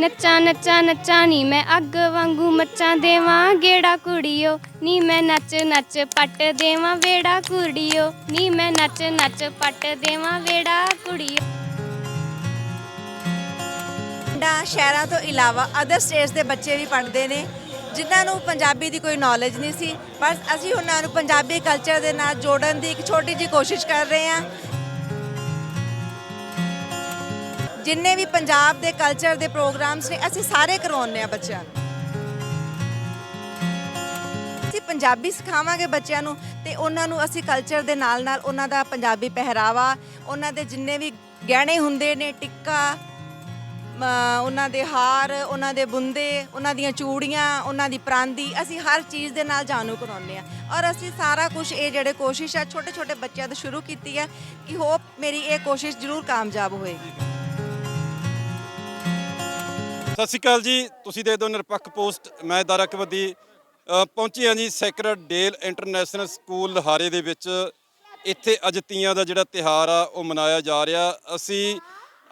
ਨੱਚਾਂ ਨੱਚਾ ਨੱਚਾ ਨੀ ਮੈਂ ਅੱਗ ਵਾਂਗੂ ਮੱਚਾਂ ਦੇਵਾਂ, ਗੇੜਾ ਕੁੜੀਓ, ਨੀ ਮੈਂ ਨੱਚ ਨੱਚ ਪੱਟ ਦੇਵਾਂ, ਵੇੜਾ ਕੁੜੀਓ, ਨੀ ਮੈਂ ਨੱਚ ਨੱਚ ਪੱਟ ਦੇਵਾਂ, ਵੇੜਾ ਕੁੜੀਓ। ਪਿੰਡਾਂ ਸ਼ਹਿਰਾਂ ਤੋਂ ਇਲਾਵਾ ਅਦਰ ਸਟੇਟਸ ਦੇ ਬੱਚੇ ਵੀ ਪੜ੍ਹਦੇ ਨੇ, ਜਿਨ੍ਹਾਂ ਨੂੰ ਪੰਜਾਬੀ ਦੀ ਕੋਈ ਨੌਲੇਜ ਨਹੀਂ ਸੀ, ਬਸ ਅਸੀਂ ਉਹਨਾਂ ਨੂੰ ਪੰਜਾਬੀ ਕਲਚਰ ਦੇ ਨਾਲ ਜੋੜਨ ਦੀ ਇੱਕ ਛੋਟੀ ਜਿਹੀ ਕੋਸ਼ਿਸ਼ ਕਰ ਰਹੇ ਹਾਂ। ਜਿੰਨੇ ਵੀ ਪੰਜਾਬ ਦੇ ਕਲਚਰ ਦੇ ਪ੍ਰੋਗਰਾਮਸ ਨੇ, ਅਸੀਂ ਸਾਰੇ ਕਰਵਾਉਂਦੇ ਆ ਬੱਚਿਆਂ ਨੂੰ। ਅਸੀਂ ਪੰਜਾਬੀ ਸਿਖਾਵਾਂਗੇ ਬੱਚਿਆਂ ਨੂੰ ਤੇ ਉਹਨਾਂ ਨੂੰ ਅਸੀਂ ਕਲਚਰ ਦੇ ਨਾਲ ਨਾਲ ਉਹਨਾਂ ਦਾ ਪੰਜਾਬੀ ਪਹਿਰਾਵਾ, ਉਹਨਾਂ ਦੇ ਜਿੰਨੇ ਵੀ ਗਹਿਣੇ ਹੁੰਦੇ ਨੇ, ਟਿੱਕਾ ਉਹਨਾਂ ਦੇ ਹਾਰ, ਉਹਨਾਂ ਦੇ ਬੁੰਦੇ, ਉਹਨਾਂ ਦੀਆਂ ਚੂੜੀਆਂ, ਉਹਨਾਂ ਦੀ ਪ੍ਰਾਂਦੀ, ਅਸੀਂ ਹਰ ਚੀਜ਼ ਦੇ ਨਾਲ ਜਾਣੂ ਕਰਾਉਂਦੇ ਆ ਔਰ ਅਸੀਂ ਸਾਰਾ ਕੁਝ ਇਹ ਜਿਹੜੇ ਕੋਸ਼ਿਸ਼ ਆ ਛੋਟੇ ਛੋਟੇ ਬੱਚਿਆਂ ਤੋਂ ਸ਼ੁਰੂ ਕੀਤੀ ਹੈ ਕਿ ਹੋਪ ਮੇਰੀ ਇਹ ਕੋਸ਼ਿਸ਼ ਜ਼ਰੂਰ ਕਾਮਯਾਬ ਹੋਏਗੀ। ਸਤਿ ਸ਼੍ਰੀ ਅਕਾਲ ਜੀ, ਤੁਸੀਂ ਦੇਖਦੇ ਹੋ ਨਿਰਪੱਖ ਪੋਸਟ, ਮੈਂ ਦਾਰਕਵਦੀ ਪਹੁੰਚੇ ਹਾਂ ਜੀ ਸੈਕਰਡ ਡੇਲ ਇੰਟਰਨੈਸ਼ਨਲ ਸਕੂਲ ਲਹਾਰੇ ਦੇ ਵਿੱਚ। ਇੱਥੇ ਅੱਜ ਤੀਆਂ ਦਾ ਜਿਹੜਾ ਤਿਹਾਰ ਆ, ਉਹ ਮਨਾਇਆ ਜਾ ਰਿਹਾ। ਅਸੀਂ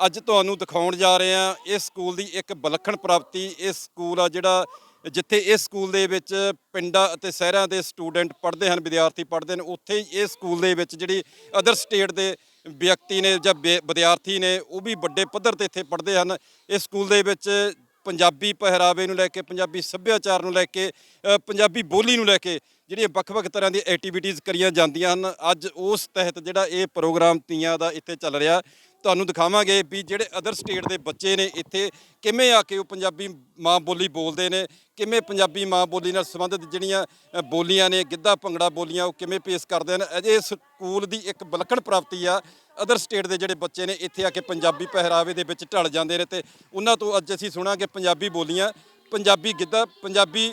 ਅੱਜ ਤੁਹਾਨੂੰ ਦਿਖਾਉਣ ਜਾ ਰਹੇ ਹਾਂ, ਇਸ ਸਕੂਲ ਦੀ ਇੱਕ ਵਿਲੱਖਣ ਪ੍ਰਾਪਤੀ। ਇਹ ਸਕੂਲ ਆ ਜਿਹੜਾ, ਜਿੱਥੇ ਇਸ ਸਕੂਲ ਦੇ ਵਿੱਚ ਪਿੰਡਾਂ ਅਤੇ ਸ਼ਹਿਰਾਂ ਦੇ ਸਟੂਡੈਂਟ ਪੜ੍ਹਦੇ ਹਨ, ਵਿਦਿਆਰਥੀ ਪੜ੍ਹਦੇ ਨੇ ਉੱਥੇ ਹੀ ਇਸ ਸਕੂਲ ਦੇ ਵਿੱਚ ਜਿਹੜੀ ਅਦਰ ਸਟੇਟ ਦੇ ਵਿਅਕਤੀ ਨੇ ਜਾਂ ਵਿ- ਵਿਦਿਆਰਥੀ ਨੇ ਉਹ ਵੀ ਵੱਡੇ ਪੱਧਰ ਤੇ ਇੱਥੇ ਪੜ੍ਹਦੇ ਹਨ। ਇਸ ਸਕੂਲ ਦੇ ਵਿੱਚ ਪੰਜਾਬੀ ਪਹਿਰਾਵੇ ਨੂੰ ਲੈ ਕੇ ਪੰਜਾਬੀ ਸੱਭਿਆਚਾਰ ਨੂੰ ਲੈ ਕੇ ਅ, ਪੰਜਾਬੀ ਬੋਲੀ ਨੂੰ ਲੈ ਕੇ ਜਿਹੜੀਆਂ ਵੱਖ-ਵੱਖ ਤਰ੍ਹਾਂ ਦੀਆਂ ਐਕਟੀਵਿਟੀਜ਼ ਕਰੀਆਂ ਜਾਂਦੀਆਂ ਹਨ। ਅੱਜ ਉਸ ਤਹਿਤ ਜਿਹੜਾ ਇਹ ਪ੍ਰੋਗਰਾਮ ਤੀਆਂ ਦਾ ਇੱਥੇ ਚੱਲ ਰਿਹਾ ਤੁਹਾਨੂੰ ਦਿਖਾਵਾਂਗੇ ਵੀ ਜਿਹੜੇ ਅਦਰ ਸਟੇਟ ਦੇ ਬੱਚੇ ਨੇ ਇੱਥੇ ਕਿਵੇਂ ਆ ਕੇ ਉਹ ਪੰਜਾਬੀ ਮਾਂ ਬੋਲੀ ਬੋਲਦੇ ਨੇ, ਕਿਵੇਂ ਪੰਜਾਬੀ ਮਾਂ ਬੋਲੀ ਨਾਲ ਸੰਬੰਧਿਤ ਜਿਹੜੀਆਂ ਬੋਲੀਆਂ ਨੇ, ਗਿੱਧਾ ਭੰਗੜਾ ਬੋਲੀਆਂ ਉਹ ਕਿਵੇਂ ਪੇਸ਼ ਕਰਦੇ ਨੇ, ਅਜੇ ਸਕੂਲ ਦੀ ਇੱਕ ਵਿਲੱਖਣ ਪ੍ਰਾਪਤੀ ਆ ਅਦਰ ਸਟੇਟ ਦੇ ਜਿਹੜੇ ਬੱਚੇ ਨੇ ਇੱਥੇ ਆ ਕੇ ਪੰਜਾਬੀ ਪਹਿਰਾਵੇ ਦੇ ਵਿੱਚ ਢਲ ਜਾਂਦੇ ਨੇ ਤੇ ਉਹਨਾਂ ਤੋਂ ਅੱਜ ਅਸੀਂ ਸੁਣਾਂਗੇ ਪੰਜਾਬੀ ਬੋਲੀਆਂ, ਪੰਜਾਬੀ ਗਿੱਧਾ, ਪੰਜਾਬੀ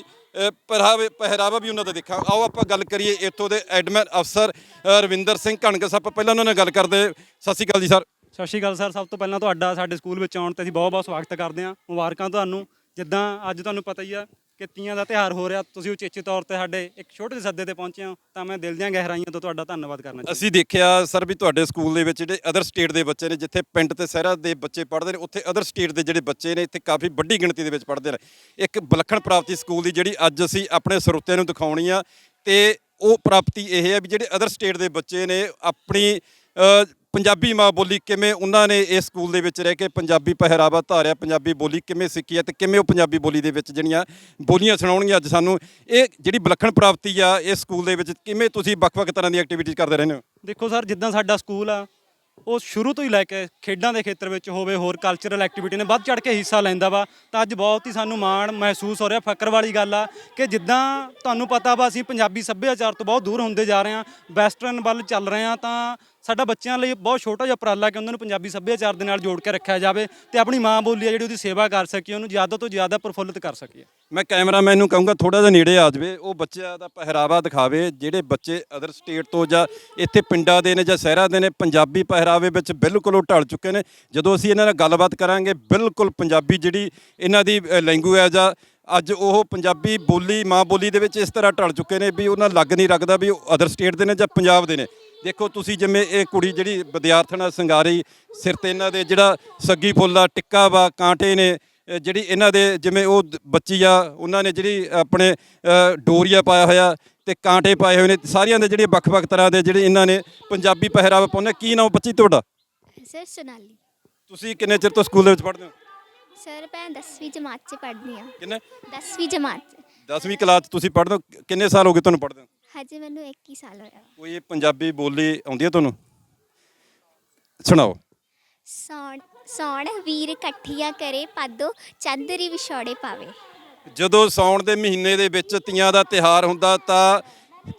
ਪਹਿਰਾਵੇ, ਪਹਿਰਾਵਾ ਵੀ ਉਹਨਾਂ ਦਾ ਦੇਖਾਂ। ਆਓ ਆਪਾਂ ਗੱਲ ਕਰੀਏ ਇੱਥੋਂ ਦੇ ਐਡਮਿਨ ਅਫਸਰ ਰਵਿੰਦਰ ਸਿੰਘ ਕਣਕ ਸਾਹਿਬ, ਪਹਿਲਾਂ ਉਹਨਾਂ ਨਾਲ ਗੱਲ ਕਰਦੇ, ਸਤਿ ਸ਼੍ਰੀ ਅਕਾਲ ਜੀ ਸਰ। ਸਤਿ ਸ਼੍ਰੀ ਅਕਾਲ ਸਰ, ਸਭ ਤੋਂ ਪਹਿਲਾਂ ਤੁਹਾਡਾ ਸਾਡੇ ਸਕੂਲ ਵਿੱਚ ਆਉਣ ਤੇ ਅਸੀਂ ਬਹੁਤ ਬਹੁਤ ਸਵਾਗਤ ਕਰਦੇ ਹਾਂ। ਮੁਬਾਰਕਾਂ ਤੁਹਾਨੂੰ। ਜਿੱਦਾਂ ਅੱਜ ਤੁਹਾਨੂੰ ਪਤਾ ਹੀ ਆ ਕਿ ਤੀਆਂ ਦਾ ਤਿਉਹਾਰ ਹੋ ਰਿਹਾ, ਤੁਸੀਂ ਉਚੇਚੇ ਤੌਰ ਤੇ ਸਾਡੇ ਇੱਕ ਛੋਟੇ ਜਿਹੇ ਸੱਦੇ ਤੇ ਪਹੁੰਚੇ ਹੋ, ਤਾਂ ਮੈਂ ਦਿਲ ਦੀਆਂ ਗਹਿਰਾਈਆਂ ਤੋਂ ਤੁਹਾਡਾ ਧੰਨਵਾਦ ਕਰਨਾ ਚਾਹੁੰਦਾ। ਅਸੀਂ ਦੇਖਿਆ ਸਰ ਵੀ ਤੁਹਾਡੇ ਸਕੂਲ ਦੇ ਵਿੱਚ ਜਿਹੜੇ ਅਦਰ ਸਟੇਟ ਦੇ ਬੱਚੇ ਨੇ, ਜਿੱਥੇ ਪਿੰਡ ਤੇ ਸ਼ਹਿਰਾਂ ਦੇ ਬੱਚੇ ਪੜ੍ਹਦੇ ਨੇ, ਉੱਥੇ ਅਦਰ ਸਟੇਟ ਦੇ ਜਿਹੜੇ ਬੱਚੇ ਨੇ, ਇੱਥੇ ਕਾਫੀ ਵੱਡੀ ਗਿਣਤੀ ਦੇ ਵਿੱਚ ਪੜ੍ਹਦੇ ਨੇ। ਇੱਕ ਵਿਲੱਖਣ ਪ੍ਰਾਪਤੀ ਸਕੂਲ ਦੀ ਜਿਹੜੀ ਅੱਜ ਅਸੀਂ ਆਪਣੇ ਸਰੋਤਿਆਂ ਨੂੰ ਦਿਖਾਉਣੀ ਆ, ਤੇ ਉਹ ਪ੍ਰਾਪਤੀ ਇਹ ਹੈ ਵੀ ਜਿਹੜੇ ਅਦਰ ਸਟੇਟ ਦੇ ਬੱਚੇ ਨੇ, ਆਪਣੀ ਪੰਜਾਬੀ ਮਾਂ ਬੋਲੀ ਕਿਵੇਂ ਉਹਨਾਂ ਨੇ ਇਸ ਸਕੂਲ ਦੇ ਵਿੱਚ ਰਹਿ ਕੇ ਪੰਜਾਬੀ ਪਹਿਰਾਵਾ ਧਾਰਿਆ, ਪੰਜਾਬੀ ਬੋਲੀ ਕਿਵੇਂ ਸਿੱਖੀ ਹੈ ਤੇ ਕਿਵੇਂ ਉਹ ਪੰਜਾਬੀ ਬੋਲੀ ਦੇ ਵਿੱਚ ਜਿਹੜੀਆਂ ਬੋਲੀਆਂ ਸੁਣਾਉਣਗੀਆਂ ਅੱਜ ਸਾਨੂੰ, ਇਹ ਜਿਹੜੀ ਵਿਲੱਖਣ ਪ੍ਰਾਪਤੀ ਆ ਇਸ ਸਕੂਲ ਦੇ ਵਿੱਚ ਕਿਵੇਂ ਤੁਸੀਂ ਵੱਖ-ਵੱਖ ਤਰ੍ਹਾਂ ਦੀਆਂ ਐਕਟੀਵਿਟੀਜ਼ ਕਰਦੇ ਰਹਿੰਦੇ ਹੋ? ਦੇਖੋ ਸਰ, ਜਿੱਦਾਂ ਸਾਡਾ ਸਕੂਲ ਆ, ਉਹ ਸ਼ੁਰੂ ਤੋਂ ਹੀ ਲੈ ਕੇ ਖੇਡਾਂ ਦੇ ਖੇਤਰ ਵਿੱਚ ਹੋਵੇ, ਹੋਰ ਕਲਚਰਲ ਐਕਟੀਵਿਟੀ ਨੇ ਵੱਧ ਚੜ ਕੇ ਹਿੱਸਾ ਲੈਂਦਾ ਵਾ, ਤਾਂ ਅੱਜ ਬਹੁਤ ਹੀ ਸਾਨੂੰ ਮਾਣ ਮਹਿਸੂਸ ਹੋ ਰਿਹਾ, ਫਕਰ ਵਾਲੀ ਗੱਲ ਆ ਕਿ ਜਿੱਦਾਂ ਤੁਹਾਨੂੰ ਪਤਾ ਵਾ, ਅਸੀਂ ਪੰਜਾਬੀ ਸੱਭਿਆਚਾਰ ਤੋਂ ਬਹੁਤ ਦੂਰ ਹੁੰਦੇ ਜਾ ਰਹੇ ਹਾਂ ਵੈਸਟਰਨ ਵੱਲ ਚੱਲ ਰਹੇ ਹਾਂ, ਤਾਂ ਸਾਡਾ ਬੱਚਿਆਂ ਲਈ ਬਹੁਤ ਛੋਟਾ ਜਿਹਾ ਉਪਰਾਲਾ ਕਿ ਉਹਨਾਂ ਨੂੰ ਪੰਜਾਬੀ ਸੱਭਿਆਚਾਰ ਦੇ ਨਾਲ ਜੋੜ ਕੇ ਰੱਖਿਆ ਜਾਵੇ ਤੇ ਆਪਣੀ ਮਾਂ ਬੋਲੀ ਆ ਜਿਹੜੀ ਉਹਦੀ ਸੇਵਾ ਕਰ ਸਕੀਏ, ਉਹਨੂੰ ਜ਼ਿਆਦਾ ਤੋਂ ਜ਼ਿਆਦਾ ਪ੍ਰਫੁੱਲਿਤ ਕਰ ਸਕੀਏ। ਮੈਂ ਕੈਮਰਾਮੈਨ ਨੂੰ ਕਹੂੰਗਾ ਥੋੜਾ ਜਿਹਾ ਨੇੜੇ ਆ ਜਾਵੇ, ਉਹ ਬੱਚਿਆਂ ਦਾ ਪਹਿਰਾਵਾ ਦਿਖਾਵੇ, ਜਿਹੜੇ ਬੱਚੇ ਅਦਰ ਸਟੇਟ ਤੋਂ ਜਾਂ ਇੱਥੇ ਪਿੰਡਾਂ ਦੇ ਨੇ ਜਾਂ ਸ਼ਹਿਰਾਂ ਦੇ ਨੇ, ਪੰਜਾਬੀ ਪਹਿਰਾਵੇ ਵਿੱਚ ਬਿਲਕੁਲ ਉਹ ਢਲ ਚੁੱਕੇ ਨੇ। ਜਦੋਂ ਅਸੀਂ ਇਹਨਾਂ ਨਾਲ ਗੱਲਬਾਤ ਕਰਾਂਗੇ, ਬਿਲਕੁਲ ਪੰਜਾਬੀ ਜਿਹੜੀ ਇਹਨਾਂ ਦੀ ਲੈਂਗੁਏਜ ਆ ਅੱਜ ਉਹ ਪੰਜਾਬੀ ਬੋਲੀ ਮਾਂ ਬੋਲੀ ਦੇ ਵਿੱਚ ਇਸ ਤਰ੍ਹਾਂ ਢਲ ਚੁੱਕੇ ਨੇ ਵੀ ਉਹਨਾਂ ਲੱਗ ਨਹੀਂ ਰੱਖਦਾ ਵੀ ਉਹ ਅਦਰ ਸਟੇਟ ਦੇ ਨੇ ਜਾਂ ਪੰਜਾਬ ਦੇ ਨੇ। ਦੇਖੋ ਤੁਸੀਂ ਜਿਵੇਂ ਇਹ ਕੁੜੀ ਜਿਹੜੀ ਵਿਦਿਆਰਥਣਾ ਸਿੰਗਾਰੀ ਸਿਰ ਤੇ ਇਹਨਾਂ ਦੇ ਜਿਹੜਾ ਸੱਗੀ ਫੁੱਲ ਆ ਟਿੱਕਾ ਵਾ ਕਾਂਟੇ ਨੇ ਜਿਹੜੀ ਇਹਨਾਂ ਦੇ ਜਿਵੇਂ ਉਹ ਬੱਚੀ ਆ ਉਹਨਾਂ ਨੇ ਜਿਹੜੀ ਆਪਣੇ ਡੋਰੀਆ ਪਾਇਆ ਹੋਇਆ ਤੇ ਕਾਂਟੇ ਪਾਏ ਹੋਏ ਨੇ ਸਾਰੀਆਂ ਦੇ ਜਿਹੜੇ ਵੱਖ-ਵੱਖ ਤਰ੍ਹਾਂ ਦੇ ਜਿਹੜੇ ਇਹਨਾਂ ਨੇ ਪੰਜਾਬੀ ਪਹਿਰਾਵਾ ਪਾਉਂਦੇ ਕੀ ਨਾਮ ਬੱਚੀ ਤੁਹਾਡਾ? ਸਰ ਸੋਨਾਲੀ। ਤੁਸੀਂ ਕਿੰਨੇ ਚਿਰ ਤੋਂ ਸਕੂਲ ਦੇ ਵਿੱਚ ਪੜ੍ਹਦੇ ਹੋ? ਸਰ ਮੈਂ 10ਵੀਂ ਜਮਾਤ 'ਚ ਪੜ੍ਹਦੀ ਹਾਂ। ਕਿੰਨੇ? 10ਵੀਂ ਜਮਾਤ 'ਚ। 10ਵੀਂ ਕਲਾਸ 'ਚ ਤੁਸੀਂ ਪੜ੍ਹਦੇ ਹੋ? ਕਿੰਨੇ ਸਾਲ ਹੋ ਗਏ ਤੁਹਾਨੂੰ ਪੜ੍ਹਦੇ ਹੋ? ਹਜੇ ਮੈਨੂੰ 21 ਸਾਲ ਹੋਇਆ। ਕੋਈ ਪੰਜਾਬੀ ਬੋਲੀ ਆਉਂਦੀ ਹੈ ਤੁਹਾਨੂੰ? ਸੁਣਾਓ। ਸੌਣ ਸੌਣ ਵੀਰ ਇਕੱਠੀਆਂ ਕਰੇ ਪਾਦੋ ਚਾਦਰੀ ਵਿਛੋੜੇ ਪਾਵੇ। ਜਦੋਂ ਸਾਉਣ ਦੇ ਮਹੀਨੇ ਦੇ ਵਿੱਚ ਤੀਆਂ ਦਾ ਤਿਹਾਰ ਹੁੰਦਾ ਤਾਂ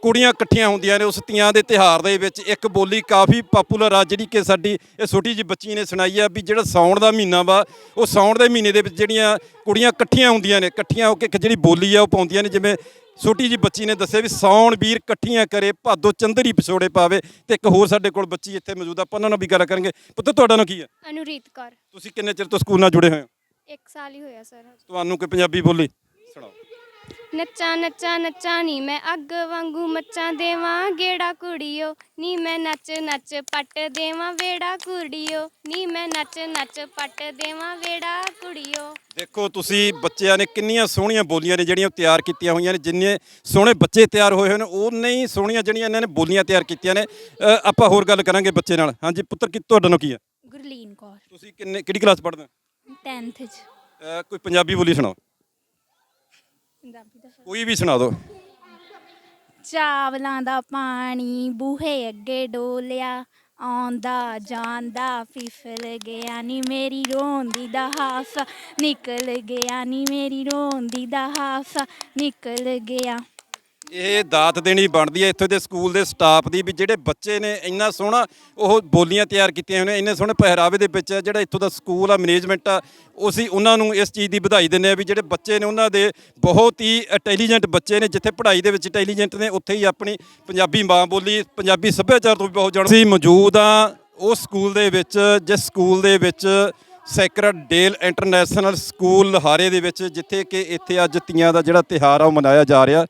ਕੁੜੀਆਂ ਇਕੱਠੀਆਂ ਹੁੰਦੀਆਂ ਨੇ ਉਸ ਤੀਆਂ ਦੇ ਤਿਹਾਰ ਦੇ ਵਿੱਚ। ਇੱਕ ਬੋਲੀ ਕਾਫੀ ਪਪੂਲਰ ਆ ਜਿਹੜੀ ਕਿ ਸਾਡੀ ਇਹ ਛੋਟੀ ਜਿਹੀ ਬੱਚੀ ਨੇ ਸੁਣਾਈ ਆ ਵੀ ਜਿਹੜਾ ਸਾਉਣ ਦਾ ਮਹੀਨਾ ਵਾ ਉਹ ਸਾਉਣ ਦੇ ਮਹੀਨੇ ਦੇ ਵਿੱਚ ਜਿਹੜੀਆਂ ਕੁੜੀਆਂ ਇਕੱਠੀਆਂ ਹੁੰਦੀਆਂ ਨੇ ਇਕੱਠੀਆਂ ਹੋ ਕੇ ਇੱਕ ਜਿਹੜੀ ਬੋਲੀ ਆ ਉਹ ਪਾਉਂਦੀਆਂ ਨੇ। ਜਿਵੇਂ ਛੋਟੀ ਜਿਹੀ ਬੱਚੀ ਨੇ ਦੱਸਿਆ ਵੀ ਸਾਉਣ ਵੀਰ ਇਕੱਠੀਆਂ ਕਰੇ ਭਾਦੋ ਚੰਦਰੀ ਵਿਛੋੜੇ ਪਾਵੇ ਤੇ ਇੱਕ ਹੋਰ ਸਾਡੇ ਕੋਲ ਬੱਚੀ ਇੱਥੇ ਮੌਜੂਦ ਆ ਆਪਾਂ ਉਹਨਾਂ ਨਾਲ ਵੀ ਗੱਲ ਕਰਾਂਗੇ। ਪੁੱਤ ਤੁਹਾਡਾ ਨਾਮ ਕੀ ਹੈ ਅਨੁਰੀਤ ਕੌਰ। ਤੁਸੀਂ ਕਿੰਨੇ ਚਿਰ ਤੋਂ ਸਕੂਲ ਨਾਲ ਜੁੜੇ ਹੋਏ ਹੋ? ਇੱਕ ਸਾਲ ਹੀ ਹੋਇਆ ਸਰ। ਤੁਹਾਨੂੰ ਕੋਈ ਪੰਜਾਬੀ ਬੋਲੀ? ਨੱਚਾਂ ਨੱਚਾਂ ਨੱਚਾਂ ਨੀ ਮੈਂ ਅੱਗ ਵਾਂਗੂ ਮੱਚਾਂ ਦੇਵਾਂ ਗੇੜਾ ਕੁੜੀਓ ਨੀ ਮੈਂ ਨੱਚ ਨੱਚ ਪੱਟ ਦੇਵਾਂ ਵੇੜਾ ਕੁੜੀਓ ਨੀ ਮੈਂ ਨੱਚ ਨੱਚ ਪੱਟ ਦੇਵਾਂ ਵੇੜਾ ਕੁੜੀਓ ਦੇਖੋ ਤੁਸੀਂ ਬੱਚਿਆਂ ਨੇ ਕਿੰਨੀਆਂ ਸੋਹਣੀਆਂ ਬੋਲੀਆਂ ਨੇ ਜਿਹੜੀਆਂ ਤਿਆਰ ਕੀਤੀਆਂ ਹੋਈਆਂ ਨੇ। ਜਿੰਨੇ ਸੋਹਣੇ ਬੱਚੇ ਤਿਆਰ ਹੋਏ ਹੋਏ ਨੇ ਉਨੇ ਹੀ ਸੋਹਣੀਆਂ ਜਿਹੜੀਆਂ ਇਹਨਾਂ ਨੇ ਬੋਲੀਆਂ ਤਿਆਰ ਕੀਤੀਆਂ ਨੇ। ਅ, ਆਪਾਂ ਹੋਰ ਗੱਲ ਕਰਾਂਗੇ ਬੱਚੇ ਨਾਲ। ਹਾਂਜੀ ਪੁੱਤਰ ਕੀ ਤੁਹਾਡਾ ਨਾਮ ਕੀ ਹੈ? ਗੁਰਲੀਨ ਕੌਰ। ਤੁਸੀਂ ਕਿੰਨੇ ਕਿਹੜੀ ਕਲਾਸ ਪੜ੍ਹਦੇ ਹੋ? 10th ਚ। ਅ, ਕੋਈ ਪੰਜਾਬੀ ਬੋਲੀ ਸੁਣਾਓ। ਪੰਜਾਬੀ ਦਾ ਕੋਈ ਵੀ ਸੁਣਾ ਦਿਓ। ਚਾਵਲਾਂ ਦਾ ਪਾਣੀ ਬੂਹੇ ਅੱਗੇ ਡੋਲਿਆ ਆਉਂਦਾ ਜਾਂਦਾ ਫਿਸਲ ਗਿਆ ਨੀ ਮੇਰੀ ਰੋਂਦੀ ਦਾ ਹਾਸਾ ਨਿਕਲ ਗਿਆ ਨੀ ਮੇਰੀ ਰੋਂਦੀ ਦਾ ਹਾਸਾ ਨਿਕਲ ਗਿਆ। ਇਹ ਦਾਤ ਦੇਣੀ ਬਣਦੀ ਹੈ। ਇੱਥੇ ਦੇ ਸਕੂਲ ਦੇ ਸਟਾਫ ਦੀ ਵੀ ਜਿਹੜੇ ਬੱਚੇ ਨੇ, ਇੰਨਾ ਸੋਹਣਾ ਉਹ ਬੋਲੀਆਂ ਤਿਆਰ ਕੀਤੀਆਂ ਹੋਈਆਂ ਇੰਨੇ ਸੋਹਣੇ ਪਹਿਰਾਵੇ ਦੇ ਵਿੱਚ ਜਿਹੜਾ ਇੱਥੋਂ ਦਾ ਸਕੂਲ ਆ ਮੈਨੇਜਮੈਂਟ ਆ, ਉਹ ਅਸੀਂ ਉਹਨਾਂ ਨੂੰ ਇਸ ਚੀਜ਼ ਦੀ ਵਧਾਈ ਦਿੰਦੇ ਆ ਵੀ ਜਿਹੜੇ ਬੱਚੇ ਨੇ, ਉਹਨਾਂ ਦੇ ਬਹੁਤ ਹੀ ਇੰਟੈਲੀਜੈਂਟ ਬੱਚੇ ਨੇ, ਜਿੱਥੇ ਪੜ੍ਹਾਈ ਦੇ ਵਿੱਚ ਇੰਟੈਲੀਜੈਂਟ ਨੇ, ਉੱਥੇ ਹੀ ਆਪਣੀ ਪੰਜਾਬੀ ਮਾਂ ਬੋਲੀ, ਪੰਜਾਬੀ ਸੱਭਿਆਚਾਰ ਤੋਂ ਵੀ ਬਹੁਤ ਜਾਣੂ ਅਸੀਂ ਮੌਜੂਦ ਆ ਉਸ ਸਕੂਲ ਦੇ ਵਿੱਚ, ਜਿਸ ਸਕੂਲ ਦੇ ਵਿੱਚ ਸੈਕਰਡ ਡੇਲ ਇੰਟਰਨੈਸ਼ਨਲ ਸਕੂਲ ਲਹਾਰੇ ਦੇ ਵਿੱਚ, ਜਿੱਥੇ ਕਿ ਇੱਥੇ ਅੱਜ ਤੀਆਂ ਦਾ ਜਿਹੜਾ ਤਿਹਾਰ ਆ, ਉਹ ਮਨਾਇਆ ਜਾ ਰਿਹਾ।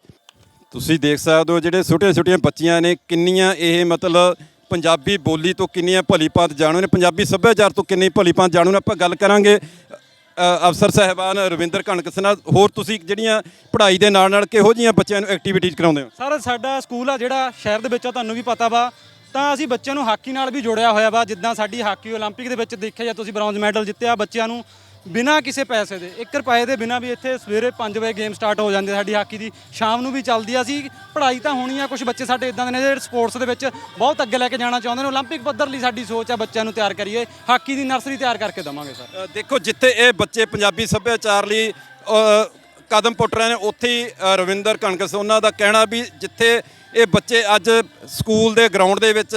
ਤੁਸੀਂ ਦੇਖ ਸਕਦੇ ਹੋ ਜਿਹੜੇ ਛੋਟੀਆਂ ਛੋਟੀਆਂ ਬੱਚੀਆਂ ਨੇ ਕਿੰਨੀਆਂ ਇਹ ਮਤਲਬ ਪੰਜਾਬੀ ਬੋਲੀ ਤੋਂ ਕਿੰਨੀਆਂ ਭਲੀਭਾਂਤ ਜਾਣੂ ਨੇ ਪੰਜਾਬੀ ਸੱਭਿਆਚਾਰ ਤੋਂ ਕਿੰਨੀ ਭਲੀਭਾਂਤ ਜਾਣੂ ਨੇ ਆਪਾਂ ਗੱਲ ਕਰਾਂਗੇ ਅ, ਅਫਸਰ ਸਾਹਿਬਾਨ ਰਵਿੰਦਰ ਕਣਕਸ ਨਾਲ ਹੋਰ ਤੁਸੀਂ ਜਿਹੜੀਆਂ ਪੜ੍ਹਾਈ ਦੇ ਨਾਲ ਨਾਲ ਕਿਹੋ ਜੀਆਂ ਬੱਚਿਆਂ ਨੂੰ ਐਕਟੀਵਿਟੀਜ਼ ਕਰਾਉਂਦੇ ਹੋ ਸਰ ਸਾਡਾ ਸਕੂਲ ਆ ਜਿਹੜਾ ਸ਼ਹਿਰ ਦੇ ਵਿੱਚ ਆ ਤੁਹਾਨੂੰ ਵੀ ਪਤਾ ਵਾ ਤਾਂ ਅਸੀਂ ਬੱਚਿਆਂ ਨੂੰ ਹਾਕੀ ਨਾਲ ਵੀ ਜੋੜਿਆ ਹੋਇਆ ਵਾ ਜਿੱਦਾਂ ਸਾਡੀ ਹਾਕੀ 올림픽 ਦੇ ਵਿੱਚ ਦੇਖਿਆ ਜਾਂ ਤੁਸੀਂ ਬ੍ਰੌਂਜ਼ ਮੈਡਲ ਜਿੱਤਿਆ ਬੱਚਿਆਂ ਨੂੰ ਬਿਨਾਂ ਕਿਸੇ ਪੈਸੇ ਦੇ 1 ਰੁਪਏ ਦੇ ਬਿਨਾਂ ਵੀ ਇੱਥੇ ਸਵੇਰੇ 5 ਵਜੇ ਗੇਮ ਸਟਾਰਟ ਹੋ ਜਾਂਦੀ ਹੈ ਸਾਡੀ ਹਾਕੀ ਦੀ ਸ਼ਾਮ ਨੂੰ ਵੀ ਚੱਲਦੀ ਆ ਅਸੀਂ ਪੜ੍ਹਾਈ ਤਾਂ ਹੋਣੀ ਆ ਕੁਝ ਬੱਚੇ ਸਾਡੇ ਇਦਾਂ ਦੇ ਨੇ ਜਿਹੜੇ ਸਪੋਰਟਸ ਦੇ ਵਿੱਚ ਬਹੁਤ ਅੱਗੇ ਲੈ ਕੇ ਜਾਣਾ ਚਾਹੁੰਦੇ ਨੇ 올림픽 ਪੱਧਰ ਲਈ ਸਾਡੀ ਸੋਚ ਆ ਬੱਚਿਆਂ ਨੂੰ ਤਿਆਰ ਕਰੀਏ ਹਾਕੀ ਦੀ ਨਰਸਰੀ ਤਿਆਰ ਕਰਕੇ ਦਵਾਂਗੇ ਸਰ ਅ, ਦੇਖੋ ਜਿੱਥੇ ਇਹ ਬੱਚੇ ਪੰਜਾਬੀ ਸੱਭਿਆਚਾਰ ਲਈ ਅ, ਕਦਮ ਪੁੱਟ ਰਹੇ ਨੇ ਉੱਥੇ ਹੀ ਅ, ਰਵਿੰਦਰ ਕਣਕਸ ਉਹਨਾਂ ਦਾ ਕਹਿਣਾ ਵੀ ਜਿੱਥੇ ਇਹ ਬੱਚੇ ਅੱਜ ਸਕੂਲ ਦੇ ਗਰਾਊਂਡ ਦੇ ਵਿੱਚ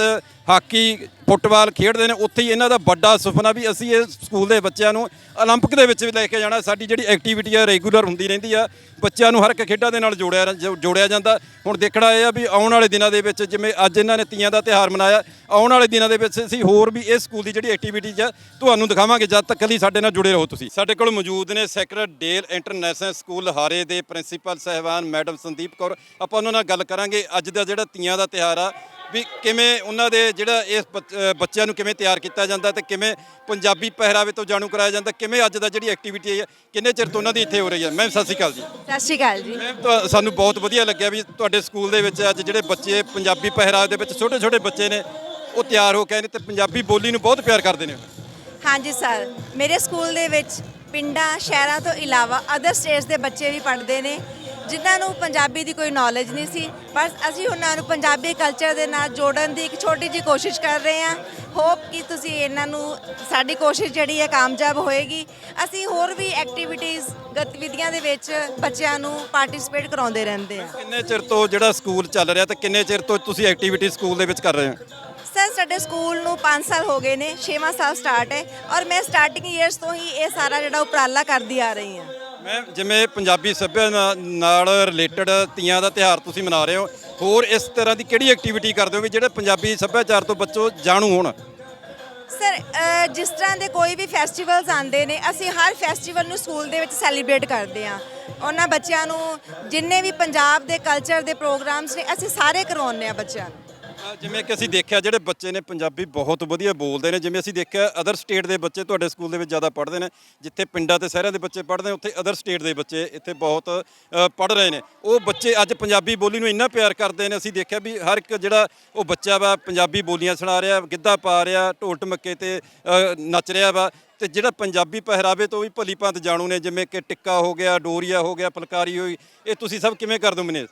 ਹਾਕੀ ਫੁੱਟਬਾਲ ਖੇਡਦੇ ਨੇ ਉੱਥੇ ਹੀ ਇਹਨਾਂ ਦਾ ਵੱਡਾ ਸੁਪਨਾ ਵੀ ਅਸੀਂ ਇਹ ਸਕੂਲ ਦੇ ਬੱਚਿਆਂ ਨੂੰ 올림픽 ਦੇ ਵਿੱਚ ਵੀ ਲੈ ਕੇ ਜਾਣਾ ਸਾਡੀ ਜਿਹੜੀ ਐਕਟੀਵਿਟੀ ਆ ਰੈਗੂਲਰ ਹੁੰਦੀ ਰਹਿੰਦੀ ਆ ਬੱਚਿਆਂ ਨੂੰ ਹਰ ਇੱਕ ਖੇਡਾਂ ਦੇ ਨਾਲ ਜੋੜਿਆ ਰ- ਜੋ- ਜੋੜਿਆ ਜਾਂਦਾ ਹੁਣ ਦੇਖਣਾ ਇਹ ਆ ਵੀ ਆਉਣ ਵਾਲੇ ਦਿਨਾਂ ਦੇ ਵਿੱਚ ਜਿਵੇਂ ਅੱਜ ਇਹਨਾਂ ਨੇ ਤੀਆਂ ਦਾ ਤਿਹਾਰ ਮਨਾਇਆ ਆਉਣ ਵਾਲੇ ਦਿਨਾਂ ਦੇ ਵਿੱਚ ਅਸੀਂ ਹੋਰ ਵੀ ਇਹ ਸਕੂਲ ਦੀ ਜਿਹੜੀ ਐਕਟੀਵਿਟੀਜ਼ ਆ ਤੁਹਾਨੂੰ ਦਿਖਾਵਾਂਗੇ ਜਦ ਤੱਕ ਲਈ ਸਾਡੇ ਨਾਲ ਜੁੜੇ ਰਹੋ ਤੁਸੀਂ ਸਾਡੇ ਕੋਲ ਮੌਜੂਦ ਨੇ ਸੈਕਰਡ ਡੇਲ ਇੰਟਰਨੈਸ਼ਨਲ ਸਕੂਲ ਲਹਾਰੇ ਦੇ ਪ੍ਰਿੰਸੀਪਲ ਸਹਿਬਾਨ ਮੈਡਮ ਸੰਦੀਪ ਕੌਰ ਆਪਾਂ ਉਹਨਾਂ ਨਾਲ ਗੱਲ ਕਰਾਂਗੇ ਅੱਜ ਦਾ ਜਿਹੜਾ ਤੀਆਂ ਦਾ ਤਿਹਾਰ ਆ ਵੀ ਕਿਵੇਂ ਉਹਨਾਂ ਦੇ ਜਿਹੜਾ ਇਸ ਬੱਚਿਆਂ ਨੂੰ ਕਿਵੇਂ ਤਿਆਰ ਕੀਤਾ ਜਾਂਦਾ ਤੇ ਕਿਵੇਂ ਪੰਜਾਬੀ ਪਹਿਰਾਵੇ ਤੋਂ ਜਾਣੂ ਕਰਾਇਆ ਜਾਂਦਾ ਕਿਵੇਂ ਅੱਜ ਦਾ ਜਿਹੜੀ ਐਕਟੀਵਿਟੀ ਹੈ ਕਿੰਨੇ ਚਿਰ ਤੋਂ ਉਹਨਾਂ ਦੀ ਇੱਥੇ ਹੋ ਰਹੀ ਹੈ? ਮੈਮ ਸਤਿ ਸ਼੍ਰੀ ਅਕਾਲ ਜੀ। ਸਤਿ ਸ਼੍ਰੀ ਅਕਾਲ ਜੀ। ਮੈਮ ਸਾਨੂੰ ਬਹੁਤ ਵਧੀਆ ਲੱਗਿਆ ਵੀ ਤੁਹਾਡੇ ਸਕੂਲ ਦੇ ਵਿੱਚ ਅੱਜ ਜਿਹੜੇ ਬੱਚੇ ਪੰਜਾਬੀ ਪਹਿਰਾਵੇ ਦੇ ਵਿੱਚ ਛੋਟੇ ਛੋਟੇ ਬੱਚੇ ਨੇ ਉਹ ਤਿਆਰ ਹੋ ਕੇ ਆਏ ਨੇ ਤੇ ਪੰਜਾਬੀ ਬੋਲੀ ਨੂੰ ਬਹੁਤ ਪਿਆਰ ਕਰਦੇ ਨੇ। ਹਾਂਜੀ ਸਰ ਮੇਰੇ ਸਕੂਲ ਦੇ ਵਿੱਚ ਪਿੰਡਾਂ ਸ਼ਹਿਰਾਂ ਤੋਂ ਇਲਾਵਾ ਅਦਰ ਸਟੇਟਸ ਦੇ ਬੱਚੇ ਵੀ ਪੜ੍ਹਦੇ ਨੇ ਜਿਨ੍ਹਾਂ ਨੂੰ ਪੰਜਾਬੀ ਦੀ ਕੋਈ ਨੌਲੇਜ ਨਹੀਂ ਸੀ ਪਰ ਅਸੀਂ ਉਹਨਾਂ ਨੂੰ ਪੰਜਾਬੀ ਕਲਚਰ ਦੇ ਨਾਲ ਜੋੜਨ ਦੀ ਇੱਕ ਛੋਟੀ ਜਿਹੀ ਕੋਸ਼ਿਸ਼ ਕਰ ਰਹੇ ਹਾਂ। ਹੋਪ ਕਿ ਤੁਸੀਂ ਇਹਨਾਂ ਨੂੰ ਸਾਡੀ ਕੋਸ਼ਿਸ਼ ਜਿਹੜੀ ਹੈ ਕਾਮਯਾਬ ਹੋਏਗੀ। ਅਸੀਂ ਹੋਰ ਵੀ ਐਕਟੀਵਿਟੀਜ਼ ਗਤੀਵਿਧੀਆਂ ਦੇ ਵਿੱਚ ਬੱਚਿਆਂ ਨੂੰ ਪਾਰਟਿਸਿਪੇਟ ਕਰਾਉਂਦੇ ਰਹਿੰਦੇ ਹਾਂ। ਕਿੰਨੇ ਚਿਰ ਤੋਂ ਜਿਹੜਾ ਸਕੂਲ ਚੱਲ ਰਿਹਾ ਤੇ ਕਿੰਨੇ ਚਿਰ ਤੋਂ ਤੁਸੀਂ ਐਕਟੀਵਿਟੀ ਸਕੂਲ ਦੇ ਵਿੱਚ ਕਰ ਰਹੇ ਹੋ? ਸਰ ਸਾਡੇ ਸਕੂਲ ਨੂੰ 5 ਸਾਲ ਹੋ ਗਏ ਨੇ 6ਵਾਂ ਸਾਲ ਸਟਾਰਟ ਹੈ ਔਰ ਮੈਂ ਸਟਾਰਟਿੰਗ ਇਅਰਸ ਤੋਂ ਹੀ ਇਹ ਸਾਰਾ ਜਿਹੜਾ ਉਪਰਾਲਾ ਕਰਦੀ ਆ ਰਹੀ ਹਾਂ। ਮੈਂ ਜਿਵੇਂ ਪੰਜਾਬੀ ਸੱਭਿਆਚਾਰ ਨਾਲ ਰਿਲੇਟਡ ਤੀਆਂ ਦਾ ਤਿਹਾਰ ਤੁਸੀਂ ਮਨਾ ਰਹੇ ਹੋ, ਹੋਰ ਇਸ ਤਰ੍ਹਾਂ ਦੀ ਕਿਹੜੀ ਐਕਟੀਵਿਟੀ ਕਰਦੇ ਹੋ ਵੀ ਜਿਹੜੇ ਪੰਜਾਬੀ ਸੱਭਿਆਚਾਰ ਤੋਂ ਬੱਚੋ ਜਾਣੂ ਹੋਣ? ਸਰ ਜਿਸ ਤਰ੍ਹਾਂ ਦੇ ਕੋਈ ਵੀ ਫੈਸਟੀਵਲਸ ਆਉਂਦੇ ਨੇ, ਅਸੀਂ ਹਰ ਫੈਸਟੀਵਲ ਨੂੰ ਸਕੂਲ ਦੇ ਵਿੱਚ ਸੈਲੀਬ੍ਰੇਟ ਕਰਦੇ ਹਾਂ। ਉਹਨਾਂ ਬੱਚਿਆਂ ਨੂੰ ਜਿੰਨੇ ਵੀ ਪੰਜਾਬ ਦੇ ਕਲਚਰ ਦੇ ਪ੍ਰੋਗਰਾਮਸ ਨੇ, ਅਸੀਂ ਸਾਰੇ ਕਰਵਾਉਂਦੇ ਹਾਂ ਬੱਚਿਆਂ ਨੂੰ। ਜਿਵੇਂ ਕਿ ਅਸੀਂ ਦੇਖਿਆ, ਜਿਹੜੇ ਬੱਚੇ ਨੇ ਪੰਜਾਬੀ ਬਹੁਤ ਵਧੀਆ ਬੋਲਦੇ ਨੇ, ਜਿਵੇਂ ਅਸੀਂ ਦੇਖਿਆ ਅਦਰ ਸਟੇਟ ਦੇ ਬੱਚੇ ਤੁਹਾਡੇ ਸਕੂਲ ਦੇ ਵਿੱਚ ਜ਼ਿਆਦਾ ਪੜ੍ਹਦੇ ਨੇ, ਜਿੱਥੇ ਪਿੰਡਾਂ ਤੇ ਸ਼ਹਿਰਾਂ ਦੇ ਬੱਚੇ ਪੜ੍ਹਦੇ ਨੇ, ਉੱਥੇ ਅਦਰ ਸਟੇਟ ਦੇ ਬੱਚੇ ਇੱਥੇ ਬਹੁਤ ਪੜ੍ਹ ਰਹੇ ਨੇ। ਉਹ ਬੱਚੇ ਅੱਜ ਪੰਜਾਬੀ ਬੋਲੀ ਨੂੰ ਇੰਨਾ ਪਿਆਰ ਕਰਦੇ ਨੇ, ਅਸੀਂ ਦੇਖਿਆ ਵੀ ਹਰ ਇੱਕ ਜਿਹੜਾ ਉਹ ਬੱਚਾ ਵਾ, ਪੰਜਾਬੀ ਬੋਲੀਆਂ ਸੁਣਾ ਰਿਹਾ, ਗਿੱਧਾ ਪਾ ਰਿਹਾ, ਢੋਲ ਢਮੱਕੇ ਤੇ ਨੱਚ ਰਿਹਾ ਵਾ, ਤੇ ਜਿਹੜਾ ਪੰਜਾਬੀ ਪਹਿਰਾਵੇ ਤੋਂ ਵੀ ਭਲੀ ਭਾਂਤ ਜਾਣੂ ਨੇ, ਜਿਵੇਂ ਕਿ ਟਿੱਕਾ ਹੋ ਗਿਆ, ਡੋਰੀਆ ਹੋ ਗਿਆ, ਫੁਲਕਾਰੀ ਹੋਈ, ਇਹ ਤੁਸੀਂ ਸਭ ਕਿਵੇਂ ਕਰ ਦੋ ਮੈਨੇਜ?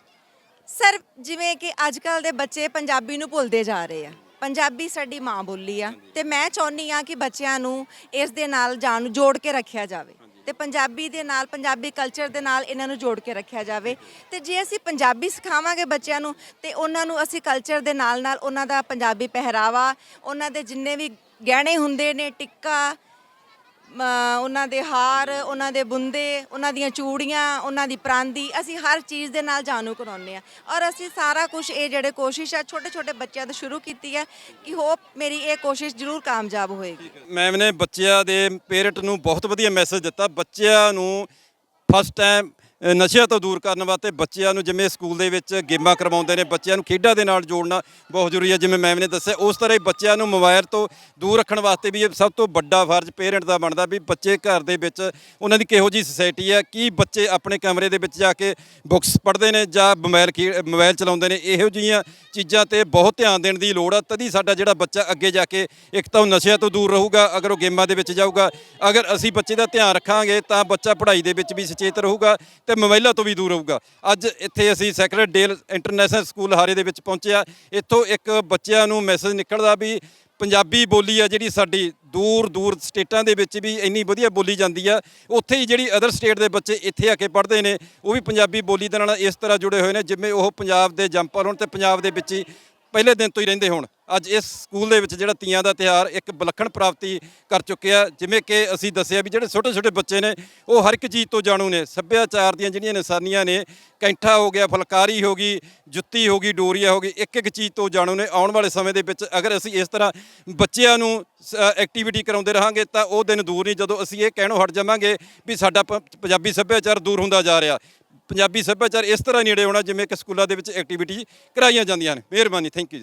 ਸਰ, ਜਿਵੇਂ ਕਿ ਅੱਜ ਕੱਲ ਦੇ ਬੱਚੇ ਪੰਜਾਬੀ ਨੂੰ ਭੁੱਲਦੇ ਜਾ ਰਹੇ ਆ। ਪੰਜਾਬੀ ਸਾਡੀ ਮਾਂ ਬੋਲੀ ਆ ਤੇ ਮੈਂ ਚਾਹੁੰਦੀ ਆ ਕਿ ਬੱਚਿਆਂ ਨੂੰ ਇਸ ਦੇ ਨਾਲ ਜਾਣ ਜੋੜ ਕੇ ਰੱਖਿਆ ਜਾਵੇ ਤੇ ਪੰਜਾਬੀ ਦੇ ਨਾਲ, ਪੰਜਾਬੀ ਕਲਚਰ ਦੇ ਨਾਲ ਇਹਨਾਂ ਨੂੰ ਜੋੜ ਕੇ ਰੱਖਿਆ ਜਾਵੇ ਤੇ ਜੇ ਅਸੀਂ ਪੰਜਾਬੀ ਸਿਖਾਵਾਂਗੇ ਬੱਚਿਆਂ ਨੂੰ ਤੇ ਉਹਨਾਂ ਨੂੰ ਅਸੀਂ ਕਲਚਰ ਦੇ ਨਾਲ ਨਾਲ ਉਹਨਾਂ ਦਾ ਪੰਜਾਬੀ ਪਹਿਰਾਵਾ, ਉਹਨਾਂ ਦੇ ਜਿੰਨੇ ਵੀ ਗਹਿਣੇ ਹੁੰਦੇ ਨੇ, ਟਿੱਕਾ ਉਹਨਾਂ ਦੇ ਹਾਰ, ਉਹਨਾਂ ਦੇ ਬੁੰਦੇ, ਉਹਨਾਂ ਦੀਆਂ ਚੂੜੀਆਂ, ਉਹਨਾਂ ਦੀ ਪ੍ਰਾਂਦੀ, ਅਸੀਂ ਹਰ ਚੀਜ਼ ਦੇ ਨਾਲ ਜਾਣੂ ਕਰਾਉਂਦੇ ਆ ਔਰ ਅਸੀਂ ਸਾਰਾ ਕੁਝ ਇਹ ਜਿਹੜੇ ਕੋਸ਼ਿਸ਼ ਆ ਛੋਟੇ ਛੋਟੇ ਬੱਚਿਆਂ ਤੋਂ ਸ਼ੁਰੂ ਕੀਤੀ ਹੈ ਕਿ ਹੋਪ ਮੇਰੀ ਇਹ ਕੋਸ਼ਿਸ਼ ਜ਼ਰੂਰ ਕਾਮਯਾਬ ਹੋਏਗੀ। ਮੈਮ ਨੇ ਬੱਚਿਆਂ ਦੇ ਪੇਰੈਂਟ ਨੂੰ ਬਹੁਤ ਵਧੀਆ ਮੈਸੇਜ ਦਿੱਤਾ। ਬੱਚਿਆਂ ਨੂੰ ਫਸਟ ਟਾਈਮ ਨਸ਼ਿਆਂ ਤੋਂ ਦੂਰ ਕਰਨ ਵਾਸਤੇ ਬੱਚਿਆਂ ਨੂੰ ਜਿਵੇਂ ਸਕੂਲ ਦੇ ਵਿੱਚ ਗੇਮਾਂ ਕਰਵਾਉਂਦੇ ਨੇ, ਬੱਚਿਆਂ ਨੂੰ ਖੇਡਾਂ ਦੇ ਨਾਲ ਜੋੜਨਾ ਬਹੁਤ ਜ਼ਰੂਰੀ ਹੈ, ਜਿਵੇਂ ਮੈਮ ਨੇ ਦੱਸਿਆ। ਉਸ ਤਰ੍ਹਾਂ ਹੀ ਬੱਚਿਆਂ ਨੂੰ ਮੋਬਾਈਲ ਤੋਂ ਦੂਰ ਰੱਖਣ ਵਾਸਤੇ ਵੀ ਇਹ ਸਭ ਤੋਂ ਵੱਡਾ ਫਰਜ਼ ਪੇਰੈਂਟ ਦਾ ਬਣਦਾ ਵੀ ਬੱਚੇ ਘਰ ਦੇ ਵਿੱਚ ਉਹਨਾਂ ਦੀ ਕਿਹੋ ਜੀ ਸੋਸਾਇਟੀ ਹੈ, ਕੀ ਬੱਚੇ ਆਪਣੇ ਕਮਰੇ ਦੇ ਵਿੱਚ ਜਾ ਕੇ ਬੁੱਕਸ ਪੜ੍ਹਦੇ ਨੇ ਜਾਂ ਮੋਬਾਈਲ ਖੇ- ਮੋਬਾਈਲ ਚਲਾਉਂਦੇ ਨੇ, ਇਹੋ ਜਿਹੀਆਂ ਚੀਜ਼ਾਂ ਤੇ ਬਹੁਤ ਧਿਆਨ ਦੇਣ ਦੀ ਲੋੜ ਆ। ਤਦੀ ਸਾਡਾ ਜਿਹੜਾ ਬੱਚਾ ਅੱਗੇ ਜਾ ਕੇ ਇੱਕ ਤਾਂ ਉਹ ਨਸ਼ਿਆਂ ਤੋਂ ਦੂਰ ਰਹੂਗਾ, ਅਗਰ ਉਹ ਗੇਮਾਂ ਦੇ ਵਿੱਚ ਜਾਊਗਾ, ਅਗਰ ਅਸੀਂ ਬੱਚੇ ਦਾ ਧਿਆਨ ਰੱਖਾਂਗੇ ਤਾਂ ਬੱਚਾ ਪੜ੍ਹਾਈ ਦੇ ਵਿੱਚ ਵੀ ਸੁਚੇਤ ਰਹੂਗਾ। ਤੇ ਮੋਬਾਈਲਾਂ ਤੋਂ ਵੀ ਦੂਰ ਰਹੂਗਾ ਅੱਜ ਇੱਥੇ ਅਸੀਂ ਸੈਕਰਡ ਡੇਲ ਇੰਟਰਨੈਸ਼ਨਲ ਸਕੂਲ ਹਾਰੇ ਦੇ ਵਿੱਚ ਪਹੁੰਚਿਆ ਇੱਥੋਂ ਇੱਕ ਬੱਚਿਆਂ ਨੂੰ ਮੈਸੇਜ ਨਿਕਲਦਾ ਵੀ ਪੰਜਾਬੀ ਬੋਲੀ ਆ ਜਿਹੜੀ ਸਾਡੀ ਦੂਰ ਦੂਰ ਸਟੇਟਾਂ ਦੇ ਵਿੱਚ ਵੀ ਇੰਨੀ ਵਧੀਆ ਬੋਲੀ ਜਾਂਦੀ ਆ। ਉੱਥੇ ਹੀ ਜਿਹੜੀ ਅਦਰ ਸਟੇਟ ਦੇ ਬੱਚੇ ਇੱਥੇ ਆ ਕੇ ਪੜ੍ਹਦੇ ਨੇ, ਉਹ ਵੀ ਪੰਜਾਬੀ ਬੋਲੀ ਦੇ ਨਾਲ ਇਸ ਤਰ੍ਹਾਂ ਜੁੜੇ ਹੋਏ ਨੇ, ਜਿਵੇਂ ਉਹ ਪੰਜਾਬ ਦੇ ਜੰਪਰ ਹੋਣ ਤੇ ਪੰਜਾਬ ਦੇ ਵਿੱਚ ਹੀ ਪਹਿਲੇ ਦਿਨ ਤੋਂ ਹੀ ਰਹਿੰਦੇ ਹੋਣ। ਅੱਜ ਇਸ ਸਕੂਲ ਦੇ ਵਿੱਚ ਜਿਹੜਾ ਤੀਆਂ ਦਾ ਤਿਹਾਰ ਇੱਕ ਵਿਲੱਖਣ ਪ੍ਰਾਪਤੀ ਕਰ ਚੁੱਕਿਆ ਜਿਵੇਂ ਕਿ ਅਸੀਂ ਦੱਸਿਆ ਵੀ ਜਿਹੜੇ ਛੋਟੇ ਛੋਟੇ ਬੱਚੇ ਨੇ, ਉਹ ਹਰ ਇੱਕ ਚੀਜ਼ ਤੋਂ ਜਾਣੂ ਨੇ। ਸੱਭਿਆਚਾਰ ਦੀਆਂ ਜਿਹੜੀਆਂ ਨਿਸ਼ਾਨੀਆਂ ਨੇ, ਕੈਂਠਾ ਹੋ ਗਿਆ, ਫੁਲਕਾਰੀ ਹੋ ਗਈ, ਜੁੱਤੀ ਹੋ ਗਈ, ਡੋਰੀਆ ਹੋ ਗਈ ਇੱਕ ਇੱਕ ਚੀਜ਼ ਤੋਂ ਜਾਣੂ ਨੇ। ਆਉਣ ਵਾਲੇ ਸਮੇਂ ਦੇ ਵਿੱਚ ਅਗਰ ਅਸੀਂ ਇਸ ਤਰ੍ਹਾਂ ਬੱਚਿਆਂ ਨੂੰ ਐਕਟੀਵਿਟੀ ਕਰਾਉਂਦੇ ਰਹਾਂਗੇ, ਤਾਂ ਉਹ ਦਿਨ ਦੂਰ ਨਹੀਂ। ਜਦੋਂ ਅਸੀਂ ਇਹ ਕਹਿਣੋਂ ਹਟ ਜਾਵਾਂਗੇ ਵੀ ਸਾਡਾ ਪ- ਪੰਜਾਬੀ ਸੱਭਿਆਚਾਰ ਦੂਰ ਹੁੰਦਾ ਜਾ ਰਿਹਾ। ਪੰਜਾਬੀ ਸੱਭਿਆਚਾਰ ਇਸ ਤਰ੍ਹਾਂ ਨੇੜੇ ਆਉਣਾ ਜਿਵੇਂ ਕਿ ਸਕੂਲਾਂ ਦੇ ਵਿੱਚ ਐਕਟੀਵਿਟੀ ਕਰਾਈਆਂ ਜਾਂਦੀਆਂ ਨੇ। ਮਿਹਰਬਾਨੀ ਥੈਂਕ ਯੂ